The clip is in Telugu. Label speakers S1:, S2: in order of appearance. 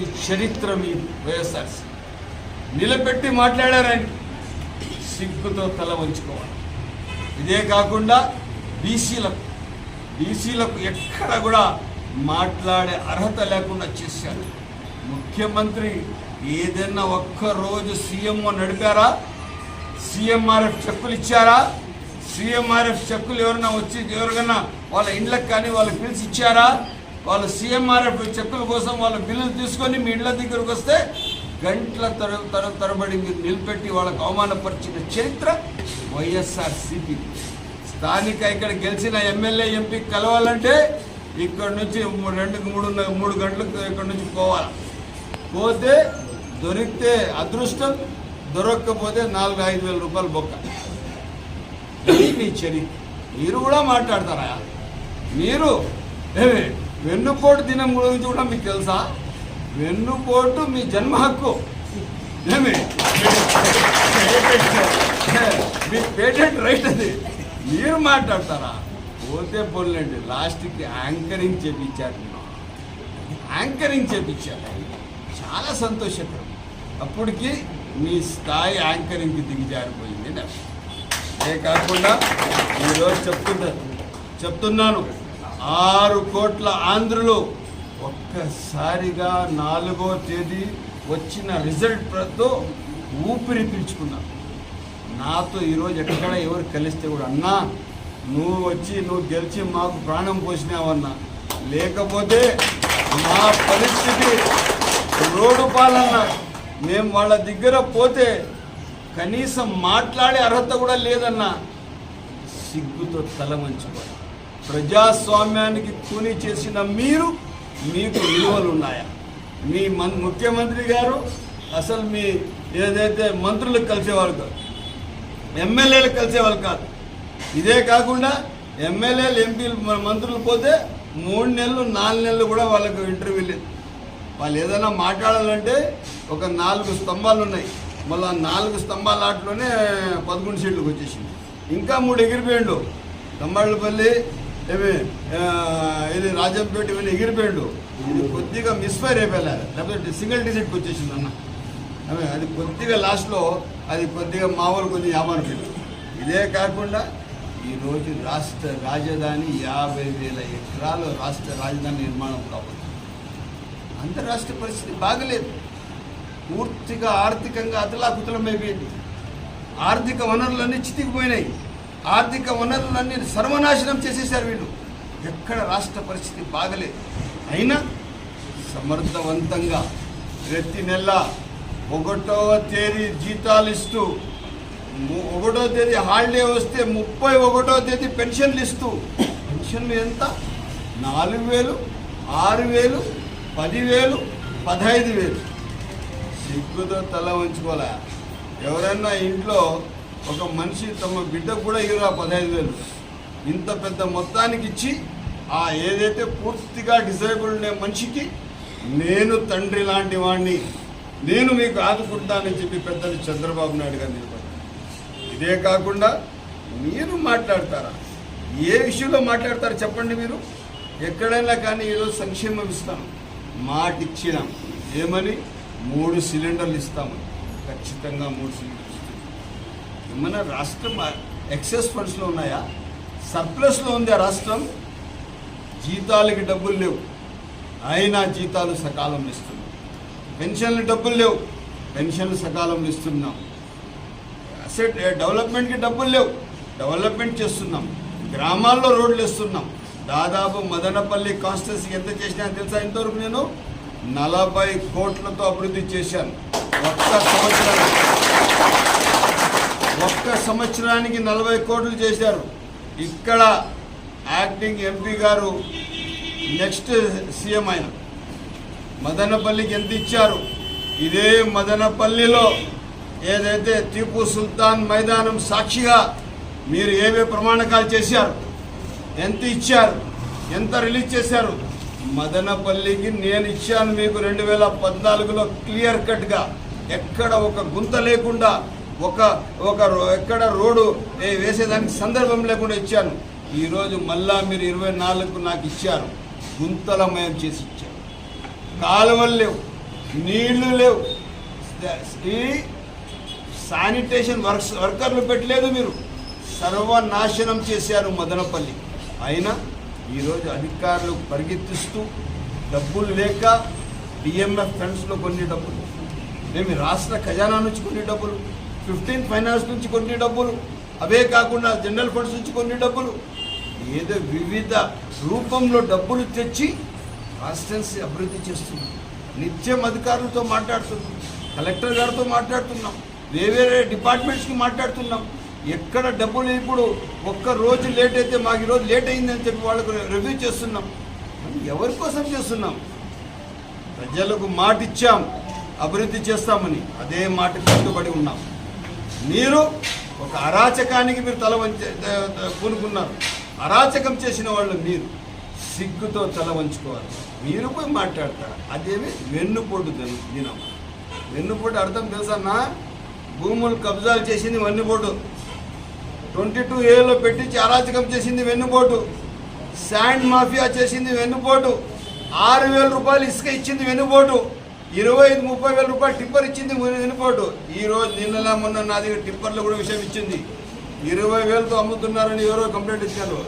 S1: ఈ చరిత్ర మీ వైఎస్ఆర్సీ. నిలబెట్టి మాట్లాడారని సిగ్గుతో తల వంచుకోవాలి. ఇదే కాకుండా బీసీలకు బీసీలకు ఎక్కడ కూడా మాట్లాడే అర్హత లేకుండా చేశారు. ముఖ్యమంత్రి ఏదైనా ఒక్క రోజు సీఎం నడిపారా? సీఎంఆర్ఎఫ్ చెక్కులు ఇచ్చారా? సీఎంఆర్ఎఫ్ చెక్కులు ఎవరైనా వచ్చి ఎవరికైనా వాళ్ళ ఇండ్లకు కానీ వాళ్ళకి పిలిచి ఇచ్చారా? వాళ్ళ సీఎంఆర్ఎఫ్ చెక్కుల కోసం వాళ్ళ బిల్లులు తీసుకొని మీ ఇళ్ళ దగ్గరకు వస్తే గంటల తర తర తరబడి మీరు నిలబెట్టి వాళ్ళకు అవమానపరిచిన చరిత్ర వైఎస్ఆర్ సిపి స్థానిక ఇక్కడ గెలిచిన ఎమ్మెల్యే ఎంపీ కలవాలంటే ఇక్కడ నుంచి రెండుకి రెండు మూడు మూడు గంటలకు ఇక్కడ నుంచి పోవాలి. పోతే దొరికితే అదృష్టం దొరక్కపోతే నాలుగు ఐదు వేల రూపాయలు బొక్క. ఇది మీ చరిత్ర. మీరు కూడా మాట్లాడతారా? మీరు ఏమి వెన్నుపోటు దినం గురించి కూడా మీకు తెలుసా? వెన్నుపోటు మీ జన్మ హక్కు. ఏమి? మీ పేటెంట్ రైట్ అది. మీరు మాట్లాడతారా? పోతే పోలేండి లాస్ట్కి యాంకరింగ్ చేపించారు నేను యాంకరింగ్ చేపించారు. చాలా సంతోషకరం. అప్పటికి మీ స్థాయి యాంకరింగ్కి దిగజారిపోయింది నాకు ఏ కాకుండా ఈరోజు చెప్తున్నా చెప్తున్నాను. ఆరు కోట్ల ఆంధ్రులు ఒక్కసారిగా నాలుగో తేదీ వచ్చిన రిజల్ట్తో ఊపిరి పీల్చుకున్నారు. నాతో ఈరోజు ఎక్కడ ఎవరు కలిస్తే కూడా అన్నా నువ్వు వచ్చి నువ్వు గెలిచి మాకు ప్రాణం పోసినావన్నా లేకపోతే మా పరిస్థితి రోడ్డు పాలన్న మేము వాళ్ళ దగ్గర పోతే కనీసం మాట్లాడే అర్హత కూడా లేదన్నా సిగ్గుతో తల మంచుకోవాలి ప్రజాస్వామ్యానికి కూని చేసిన మీరు మీకు విలువలు ఉన్నాయా? మీ మన్ ముఖ్యమంత్రి గారు అసలు మీ ఏదైతే మంత్రులకు కలిసేవాళ్ళు కాదు ఎమ్మెల్యేలు కలిసేవాళ్ళు కాదు. ఇదే కాకుండా ఎమ్మెల్యేలు ఎంపీలు మంత్రులు పోతే మూడు నెలలు నాలుగు నెలలు కూడా వాళ్ళకు ఇంటర్వ్యూ లేదు. వాళ్ళు ఏదైనా మాట్లాడాలంటే ఒక నాలుగు స్తంభాలు ఉన్నాయి. మళ్ళీ నాలుగు స్తంభాల ఆటలోనే పదకొండు సీట్లకు వచ్చేసింది. ఇంకా మూడు ఎగిరిపోయిండు. తమ్మాళ్ళపల్లి ఏమి ఇది రాజంపేట ఇవన్నీ ఎగిరిపోయాడు ఇది కొద్దిగా మిస్ఫైర్ అయిపోయా లేకపోతే సింగిల్ డిజిట్కి వచ్చేసింది అన్న. అది కొద్దిగా లాస్ట్లో అది కొద్దిగా మామూలు కొంచెం వ్యాపారం ఇదే కాకుండా ఈరోజు రాష్ట్ర రాజధాని యాభై వేల ఎకరాలు రాష్ట్ర రాజధాని నిర్మాణం కాబట్టి. అంతరాష్ట్ర పరిస్థితి బాగలేదు. పూర్తిగా ఆర్థికంగా అతలాకుతలమైపోయింది. ఆర్థిక వనరులన్నీ చితికిపోయినాయి. ఆర్థిక వనరులన్నీ సర్వనాశనం చేసేసారు వీళ్ళు. ఎక్కడ రాష్ట్ర పరిస్థితి బాగలేదు అయినా సమర్థవంతంగా ప్రతి నెల ఒకటవ తేదీ జీతాలు ఇస్తూ ఒకటో తేదీ హాలిడే వస్తే ముప్పై ఒకటో తేదీ పెన్షన్లు ఇస్తూ పెన్షన్లు ఎంత? నాలుగు వేలు ఆరు వేలు పదివేలు పదహైదు వేలు. సిగ్గుతో తల ఉంచుకోలే ఎవరైనా ఇంట్లో ఒక మనిషి తమ బిడ్డకు కూడా ఇవ్వరా పదహైదు వేలు. ఇంత పెద్ద మొత్తానికి ఇచ్చి ఆ ఏదైతే పూర్తిగా డిసేబుల్డ్ ఉండే మనిషికి నేను తండ్రి లాంటి వాడిని నేను మీకు ఆదుకుంటానని చెప్పి పెద్దలు చంద్రబాబు నాయుడు గారు నిలబడ్డారు. ఇదే కాకుండా మీరు మాట్లాడతారా? ఏ విషయంలో మాట్లాడతారు చెప్పండి మీరు? ఎక్కడైనా కానీ ఈరోజు సంక్షేమం ఇస్తాం. మాట ఇచ్చినాం ఏమని? మూడు సిలిండర్లు ఇస్తామని. ఖచ్చితంగా మూడు సిలిండర్లు మన రాష్ట్రం ఎక్సెస్ ఫండ్స్లో ఉన్నాయా? సర్ప్లస్లో ఆ రాష్ట్రం. జీతాలకి డబ్బులు లేవు. అయినా జీతాలు సకాలంలో ఇస్తున్నాం. పెన్షన్లు డబ్బులు లేవు. పెన్షన్లు సకాలంలో ఇస్తున్నాం. అసెట్ డెవలప్మెంట్కి డబ్బులు లేవు. డెవలప్మెంట్ చేస్తున్నాం. గ్రామాల్లో రోడ్లు వేస్తున్నాం. దాదాపు మదనపల్లి కాన్స్టిట్యూన్సీకి ఎంత చేసినా తెలుసా ఇంతవరకు నేను? నలభై కోట్లతో అభివృద్ధి చేశాను. ఒక్క సంవత్సరం. ఒక్క సంవత్సరానికి నలభై కోట్లు చేశారు. ఇక్కడ యాక్టింగ్ ఎంపీ గారు నెక్స్ట్ సీఎం ఆయన. మదనపల్లికి ఎంత ఇచ్చారు? ఇదే మదనపల్లిలో ఏదైతే టీపు సుల్తాన్ మైదానం సాక్షిగా మీరు ఏవే ప్రమాణకాలు చేశారు? ఎంత ఇచ్చారు? ఎంత రిలీజ్ చేశారు? మదనపల్లికి నేను ఇచ్చాను మీకు రెండు వేల పద్నాలుగులో క్లియర్ కట్గా. ఎక్కడ ఒక గుంత లేకుండా ఒక ఒక రో- ఎక్కడ రోడ్డు ఏ- వేసేదానికి సందర్భం లేకుండా ఇచ్చాను. ఈరోజు మళ్ళా మీరు ఇరవై నాలుగు నాకు ఇచ్చారు. గుంతలమయం చేసి ఇచ్చారు. కాలువలు లేవు నీళ్ళు లేవు. ఈ శానిటేషన్ వర్క్స్ వర్కర్లు పెట్టలేదు మీరు. సర్వనాశనం చేశారు మదనపల్లి. అయినా ఈరోజు అధికారులు పరిగెత్తిస్తూ డబ్బులు లేక డిఎంఎఫ్ ఫండ్స్లో కొన్ని డబ్బులు. మేము రాష్ట్ర ఖజానా నుంచి కొన్ని డబ్బులు. ఫిఫ్టీన్ ఫైనాన్స్ నుంచి కొన్ని డబ్బులు అవే కాకుండా జనరల్ ఫండ్స్ నుంచి కొన్ని డబ్బులు. ఏదో వివిధ రూపంలో డబ్బులు తెచ్చి కాన్స్టిట్యున్సీ అభివృద్ధి చేస్తున్నాం నిత్యం అధికారులతో మాట్లాడుతున్నాం కలెక్టర్ గారితో మాట్లాడుతున్నాం వేరే వేరే డిపార్ట్మెంట్స్కి మాట్లాడుతున్నాం. ఎక్కడ డబ్బులు ఇప్పుడు ఒక్క రోజు లేట్ అయితే మాకు ఈరోజు లేట్ అయిందని చెప్పి వాళ్ళకు రివ్యూ చేస్తున్నాం. ఎవరి కోసం చేస్తున్నాం? ప్రజలకు మాట ఇచ్చాం అభివృద్ధి చేస్తామని అదే మాట కట్టుబడి ఉన్నాం. మీరు ఒక అరాచకానికి మీరు తల వంచ పూనుకున్నారు. అరాచకం చేసిన వాళ్ళు మీరు. సిగ్గుతో తల వంచుకోవాలి. మీరు పోయి మాట్లాడతారు. అదేమి వెన్నుపోటు దినం వెన్నుపోటు అర్థం తెలుసన్నా భూములు కబ్జాలు చేసింది వెన్నుపోటు. ట్వంటీ టూ ఏలో పెట్టించి అరాచకం చేసింది వెన్నుపోటు. శాండ్ మాఫియా చేసింది వెన్నుపోటు. ఆరు వేల రూపాయలు ఇసుక ఇచ్చింది వెన్నుపోటు. ఇరవై ఐదు ముప్పై వేల రూపాయలు టిప్పర్ ఇచ్చింది వెన్నుపోటు ఈరోజు నిన్నలా మొన్న నా దగ్గర టిప్పర్లో కూడా విషయం ఇచ్చింది. ఇరవై వేలతో అమ్ముతున్నారని ఎవరో కంప్లైంట్ ఇచ్చారు.